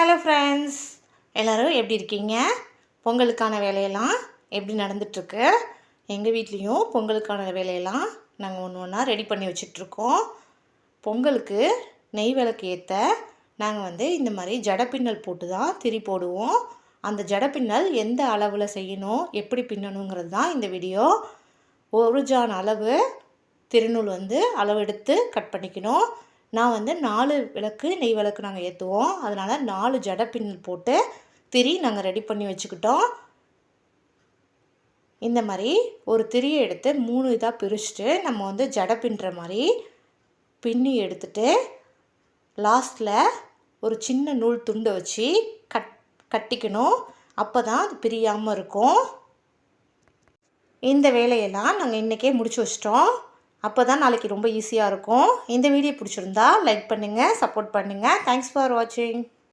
Hello friends எல்லோரும் எப்படி இருக்கீங்க? பொங்கலுக்கான வேலையெல்லாம் எப்படி நடந்துட்டுருக்கு? எங்கள் வீட்லேயும் பொங்கலுக்கான வேலையெல்லாம் நாங்கள் ஒன்று ஒன்றா ரெடி பண்ணி வச்சிட்ருக்கோம் பொங்கலுக்கு நெய் விளக்கு ஏற்ற நாங்கள் வந்து இந்த மாதிரி ஜடை பின்னல் போட்டு தான் திரி போடுவோம். அந்த ஜடை பின்னல் எந்த அளவில் செய்யணும் எப்படி பின்னணுங்கிறது தான் இந்த வீடியோ. ஒரு ஜான் அளவு திருநூல் வந்து அளவெடுத்து கட் பண்ணிக்கணும். நான் வந்து நாலு விளக்கு நெய் விளக்கு நாங்கள் ஏற்றுவோம் அதனால் நாலு ஜடை பின்னல் போட்டு திரி நாங்கள் ரெடி பண்ணி வச்சுக்கிட்டோம். இந்த மாதிரி ஒரு திரியை எடுத்து மூணு இதாக பிரிச்சுட்டு நம்ம வந்து ஜடை பின்னுற மாதிரி பின்னி எடுத்துட்டு லாஸ்ட்டில் ஒரு சின்ன நூல் துண்டை வச்சு கட் கட்டிக்கணும். அப்போ தான் அது பிரியாமல் இருக்கும். இந்த வேலையெல்லாம் நாங்கள் இன்றைக்கே முடிச்சு வச்சிட்டோம். அப்போ தான் நாளைக்கு ரொம்ப ஈஸியாக இருக்கும். இந்த வீடியோ பிடிச்சிருந்தா லைக் பண்ணுங்கள் சப்போர்ட் பண்ணுங்கள் தேங்க்ஸ் ஃபார் வாட்சிங்